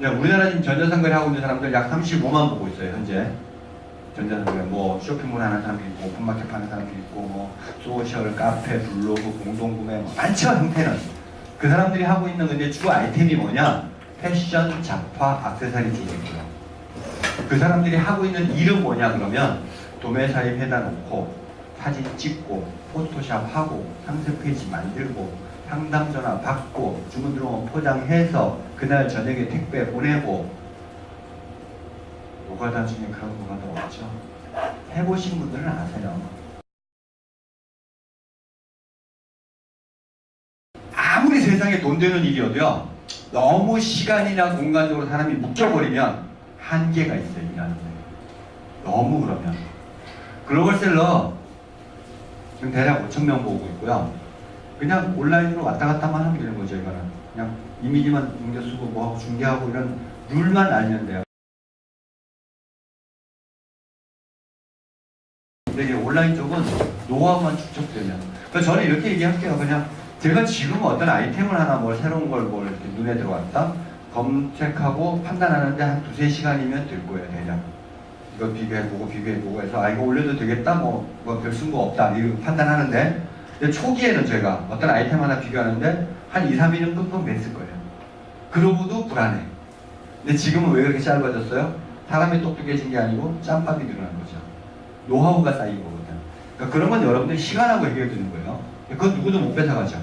네, 우리나라 지금 전자상거래 하고 있는 사람들 약 35만 보고 있어요 현재. 전자상거래 뭐 쇼핑몰 하는 사람도 있고 오픈마켓 하는 사람도 있고 뭐 소셜, 카페, 블로그, 공동구매 뭐 많죠 형태는. 그 사람들이 하고 있는 근데 주 아이템이 뭐냐? 패션, 잡화, 액세서리즈이고요. 그 사람들이 하고 있는 일은 뭐냐 그러면 도매 사입 해다 놓고 사진 찍고 포토샵 하고 상세 페이지 만들고 상담 전화 받고 주문 들어오면 포장해서 그날 저녁에 택배 보내고 노가다 중에 그런 노가다 없죠. 해보신 분들은 아세요. 아무리 세상에 돈 되는 일이어도요. 너무 시간이나 공간적으로 사람이 묶여버리면 한계가 있어요. 일하는 데. 너무 그러면. 글로벌 셀러 지금 대략 5천 명 보고 있고요. 그냥 온라인으로 왔다 갔다만 하면 되는 거죠, 이거는. 그냥 이미지만 옮겨 쓰고 뭐하고 중계하고 이런 룰만 알면 돼요. 근데 이게 온라인 쪽은 노하우만 축적되면. 그래서 저는 이렇게 얘기할게요. 그냥 제가 지금 어떤 아이템을 하나 뭘 새로운 걸 뭘 눈에 들어왔다 검색하고 판단하는데 한 두세 시간이면 될 거예요, 대략. 이거 비교해보고 비교해보고 해서 아 이거 올려도 되겠다 뭐, 뭐별 쓴거 없다 이거 판단하는데 근데 초기에는 제가 어떤 아이템 하나 비교하는데 한 2, 3일은 끙끙댔을 거예요. 그러고도 불안해. 근데 지금은 왜 그렇게 짧아졌어요? 사람이 똑똑해진 게 아니고 짬밥이 늘어난 거죠. 노하우가 쌓인 거거든. 그러니까 그런 건 여러분들이 시간하고 해결되는 거예요. 그건 누구도 못 뺏어가죠